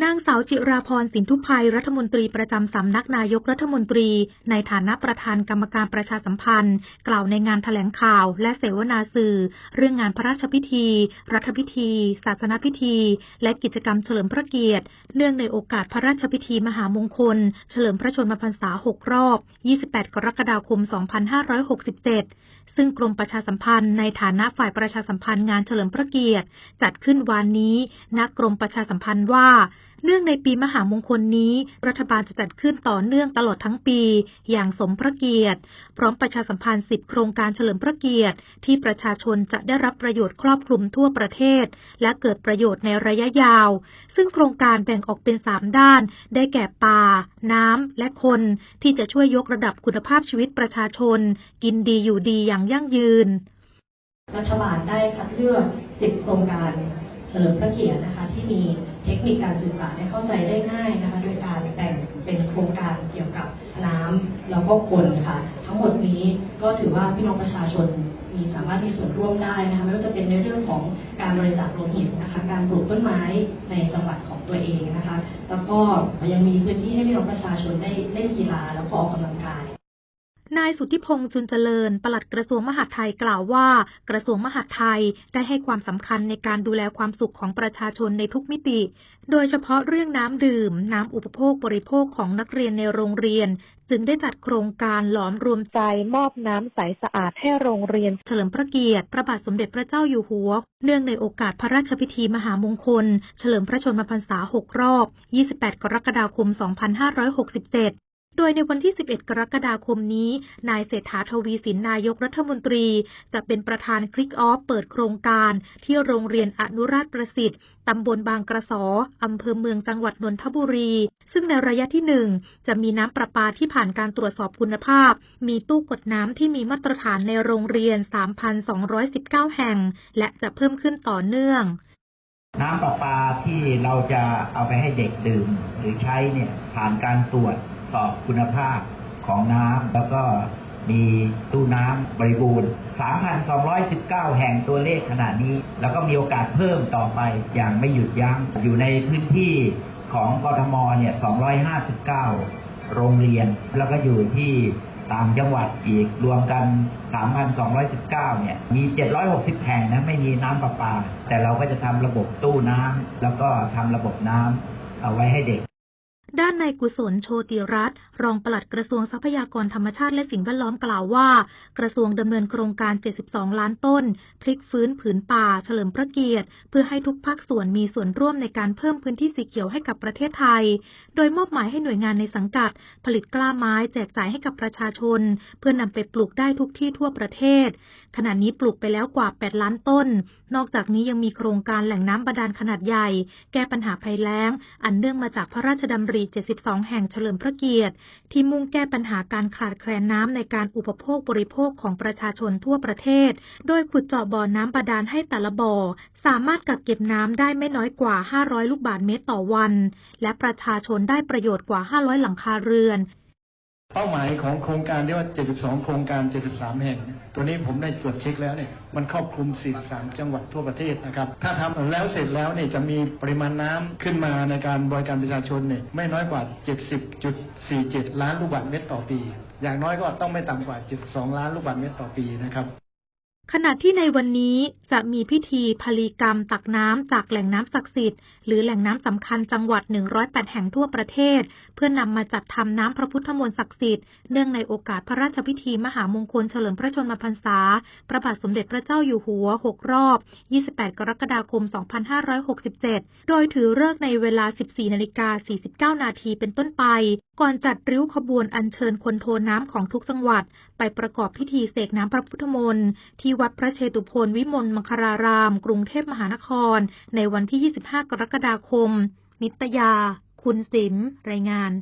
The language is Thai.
นางสาวจิราพรสินทุภัยรัฐมนตรีประจำสำนักนายกรัฐมนตรี ในฐานะประธานกรรมการประชาสัมพันธ์ กล่าวในงานถแถลงข่าวและเสวนาสื่อ เรื่องงานพระราชพิธี รัฐพิธี ศาสนพิธี และกิจกรรมเฉลิมพระเกียรติ เนื่องในโอกาสพระราชพิธีมหามงคล เฉลิมพระชนมพรรษา 6 รอบ 28 กรกฎาคม 2567 ซึ่งกรมประชาสัมพันธ์ในฐานะฝ่ายประชาสัมพันธ์งานเฉลิมพระเกียรติ จัดขึ้นวันนี้ณกรมประชาสัมพันธ์ว่าเนื่องในปีมหามงคลนี้ รัฐบาลจะจัดขึ้นต่อเนื่องตลอดทั้งปี อย่างสมพระเกียรติ พร้อมประชาสัมพันธ์10โครงการเฉลิมพระเกียรติ ที่ประชาชนจะได้รับประโยชน์ครอบคลุมทั่วประเทศ และเกิดประโยชน์ในระยะยาว ซึ่งโครงการแบ่งออกเป็น 3 ด้าน ได้แก่ป่า น้ำ และคน ที่จะช่วยยกระดับคุณภาพชีวิตประชาชน กินดีอยู่ดีอย่างยั่งยืน รัฐบาลได้คัดเลือก10โครงการ เฉลิมพระเกียรตินะคะที่มีเทคนิคการสื่อสารให้เข้าใจได้ง่ายนะคะโดยการแบ่งเป็นโครงการเกี่ยวกับน้ำแล้วก็คนค่ะ ทั้งหมดนี้ก็ถือว่าพี่น้องประชาชนมีสามารถมีส่วนร่วมได้นะคะไม่ว่าจะเป็นในเรื่องของการบริจาคโลหิตนะคะการปลูกต้นไม้ในจังหวัดของตัวเองนะคะ แล้วก็ยังมีพื้นที่ให้พี่น้องประชาชนได้เล่นกีฬาแล้วก็ออกกำลังกาย นายสุทธิพงษ์จุนเจริญ ปลัดกระทรวงมหาดไทยกล่าวว่า กระทรวงมหาดไทยได้ให้ความสำคัญในการดูแลความสุขของประชาชนในทุกมิติ โดยเฉพาะเรื่องน้ำดื่ม น้ำอุปโภคบริโภคของนักเรียนในโรงเรียน จึงได้จัดโครงการหลอมรวมใจมอบน้ำใสสะอาดให้โรงเรียน เฉลิมพระเกียรติพระบาทสมเด็จพระเจ้าอยู่หัว เนื่องในโอกาสพระราชพิธีมหามงคล เฉลิมพระชนมพรรษา 6 รอบ 28 กรกฎาคม 2567 โดยในวันที่ 11 กรกฎาคมนี้ นายเศรษฐาทวีสินนายกรัฐมนตรี จะเป็นประธานคลิกออฟเปิดโครงการ ที่โรงเรียนอนุราชประสิทธิ์ ตำบลบางกระสอ อำเภอเมืองจังหวัดนนทบุรี ซึ่งในระยะที่หนึ่งจะมีน้ำประปาที่ผ่านการตรวจสอบคุณภาพ มีตู้กดน้ำที่มีมาตรฐานในโรงเรียน 3,219 แห่ง และจะเพิ่มขึ้นต่อเนื่อง น้ำประปาที่เราจะเอาไปให้เด็กดื่ม หรือใช้เนี่ยผ่านการตรวจ สอบคุณภาพของน้ำแล้วก็มีตู้น้ำบริบูรณ์ 3,219 แห่งตัวเลขขนาดนี้ แล้วก็มีโอกาสเพิ่มต่อไปอย่างไม่หยุดยัง้ง อยู่ในพื้นที่ของกทมเนี่ย 259 โรงเรียน แล้วก็อยู่ที่ตางจังหวัดอีกรวมกัน 3,219 เนี่ย มี 760 แห่งนะ ไม่มีน้ำประปา แต่เราก็จะทำระบบตู้น้ำแล้วก็ทำระบบน้ำเอาไว้ให้เด็ก ด้านนายกุศลโชติรัตน์รองปลัดกระทรวงทรัพยากรธรรมชาติและสิ่งแวดล้อมกล่าวว่า กระทรวงดำเนินโครงการ 72 ล้านต้น พลิกฟื้นผืนป่า เฉลิมพระเกียรติ เพื่อให้ทุกภาคส่วนมีส่วนร่วมในการเพิ่มพื้นที่สีเขียวให้กับประเทศไทย โดยมอบหมายให้หน่วยงานในสังกัด ผลิตกล้าไม้แจกจ่ายให้กับประชาชน เพื่อนำไปปลูกได้ทุกที่ทั่วประเทศ ขณะนี้ปลูกไปแล้วกว่า 8 ล้านต้น นอกจากนี้ยังมีโครงการแหล่งน้ำบาดาลขนาดใหญ่ แก้ปัญหาภัยแล้ง อันเนื่องมาจากพระราชดำริ72 แห่งเฉลิมพระเกียรติ ที่มุ่งแก้ปัญหาการขาดแคลนน้ำในการอุปโภคบริโภคของประชาชนทั่วประเทศ โดยขุดเจาะบ่อน้ำบาดาลให้แต่ละบ่อ สามารถกักเก็บน้ำได้ไม่น้อยกว่า 500 ลูกบาศก์เมตรต่อวัน และประชาชนได้ประโยชน์กว่า 500 หลังคาเรือน เป้าหมายของโครงการที่ว่า 72 โครงการ 73 แห่ง ตัวนี้ผมได้ตรวจเช็คแล้วเนี่ย มันครอบคลุม 43 จังหวัดทั่วประเทศนะครับ ถ้าทำแล้วเสร็จแล้วเนี่ยจะมีปริมาณน้ำขึ้นมาในการบริการประชาชนเนี่ยไม่น้อยกว่า 70.47 ล้านลูกบาศก์เมตรต่อปี อย่างน้อยก็ต้องไม่ต่ำกว่า 72 ล้านลูกบาศก์เมตรต่อปีนะครับ ขณะที่ในวันนี้จะมีพิธีพลีกรรมตักน้ำจากแหล่งน้ำศักดิ์สิทธิ์หรือแหล่งน้ำสำคัญจังหวัด 108 แห่งทั่วประเทศ เพื่อนำมาจัดทำน้ำพระพุทธมนต์ศักดิ์สิทธิ์เนื่องในโอกาสพระราชพิธีมหามงคลเฉลิมพระชนมพรรษา พระบาทสมเด็จพระเจ้าอยู่หัว 6 รอบ 28 กรกฎาคม 2567 โดยถือเลิกในเวลา 14 นาฬิกา 49 นาทีเป็นต้นไป ก่อนจัดริ้วขบวนอัญเชิญคนโทน้ำของทุกจังหวัด ไปประกอบพิธีเสกน้ำพระพุทธมนต์ที่วัดพระเชตุพนวิมลมังคาราราม กรุงเทพมหานคร ในวันที่ 25 กรกฎาคม นิตยา คุณสิม รายงาน